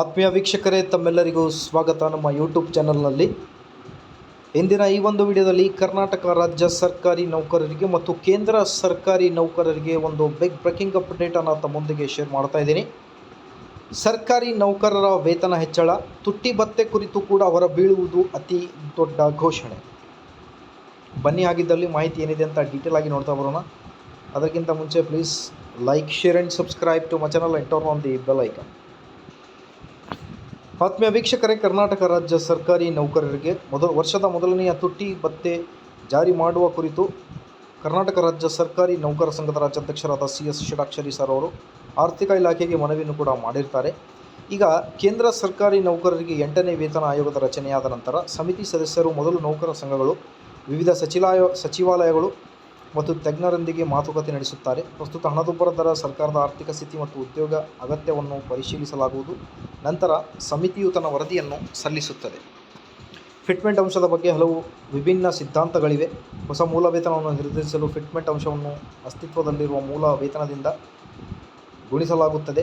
ಆತ್ಮೀಯ ವೀಕ್ಷಕರೇ, ತಮ್ಮೆಲ್ಲರಿಗೂ ಸ್ವಾಗತ ನಮ್ಮ ಯೂಟ್ಯೂಬ್ ಚಾನಲ್ನಲ್ಲಿ ಇಂದಿನ ಈ ಒಂದು ವಿಡಿಯೋದಲ್ಲಿ ಕರ್ನಾಟಕ ರಾಜ್ಯ ಸರ್ಕಾರಿ ನೌಕರರಿಗೆ ಮತ್ತು ಕೇಂದ್ರ ಸರ್ಕಾರಿ ನೌಕರರಿಗೆ ಒಂದು ಬಿಗ್ ಬ್ರೇಕಿಂಗ್ ಅಪ್ಡೇಟನ್ನು ತಮ್ಮೊಂದಿಗೆ ಶೇರ್ ಮಾಡ್ತಾ ಇದ್ದೀನಿ. ಸರ್ಕಾರಿ ನೌಕರರ ವೇತನ ಹೆಚ್ಚಳ, ತುಟ್ಟಿ ಭತ್ತೆ ಕುರಿತು ಕೂಡ ಹೊರ ಬೀಳುವುದು ಅತಿ ದೊಡ್ಡ ಘೋಷಣೆ. ಬನ್ನಿ ಆಗಿದ್ದಲ್ಲಿ ಮಾಹಿತಿ ಏನಿದೆ ಅಂತ ಡೀಟೇಲ್ ಆಗಿ ನೋಡ್ತಾ ಬರೋಣ. ಅದಕ್ಕಿಂತ ಮುಂಚೆ please like share and subscribe to my channel enter on the bell icon ಆತ್ಮೀಯ ವೀಕ್ಷಕರೇ, ಕರ್ನಾಟಕ ರಾಜ್ಯ ಸರ್ಕಾರಿ ನೌಕರರಿಗೆ ಮೊದಲ ವರ್ಷದ ಮೊದಲನೆಯ ತುಟ್ಟಿ ಭತ್ತೆ ಜಾರಿ ಮಾಡುವ ಕುರಿತು ಕರ್ನಾಟಕ ರಾಜ್ಯ ಸರ್ಕಾರಿ ನೌಕರ ಸಂಘದ ರಾಜ್ಯಾಧ್ಯಕ್ಷರಾದ ಸಿ ಎಸ್ ಷಡಾಕ್ಷರಿ ಸರ್ ಅವರು ಆರ್ಥಿಕ ಇಲಾಖೆಗೆ ಮನವಿಯನ್ನು ಕೂಡ ಮಾಡಿರ್ತಾರೆ. ಈಗ ಕೇಂದ್ರ ಸರ್ಕಾರಿ ನೌಕರರಿಗೆ ಎಂಟನೇ ವೇತನ ಆಯೋಗದ ರಚನೆಯಾದ ನಂತರ ಸಮಿತಿ ಸದಸ್ಯರು ಮೊದಲು ನೌಕರ ಸಂಘಗಳು, ವಿವಿಧ ಸಚಿವಾಲಯ ಸಚಿವಾಲಯಗಳು ಮತ್ತು ತಜ್ಞರೊಂದಿಗೆ ಮಾತುಕತೆ ನಡೆಸುತ್ತಾರೆ. ಪ್ರಸ್ತುತ ಹಣದುಬ್ಬರ ದರ, ಸರ್ಕಾರದ ಆರ್ಥಿಕ ಸ್ಥಿತಿ ಮತ್ತು ಉದ್ಯೋಗ ಅಗತ್ಯವನ್ನು ಪರಿಶೀಲಿಸಲಾಗುವುದು. ನಂತರ ಸಮಿತಿಯು ತನ್ನ ವರದಿಯನ್ನು ಸಲ್ಲಿಸುತ್ತದೆ. ಫಿಟ್ಮೆಂಟ್ ಅಂಶದ ಬಗ್ಗೆ ಹಲವು ವಿಭಿನ್ನ ಸಿದ್ಧಾಂತಗಳಿವೆ. ಹೊಸ ಮೂಲ ವೇತನವನ್ನು ನಿರ್ಧರಿಸಲು ಫಿಟ್ಮೆಂಟ್ ಅಂಶವನ್ನು ಅಸ್ತಿತ್ವದಲ್ಲಿರುವ ಮೂಲ ವೇತನದಿಂದ ಗುಣಿಸಲಾಗುತ್ತದೆ.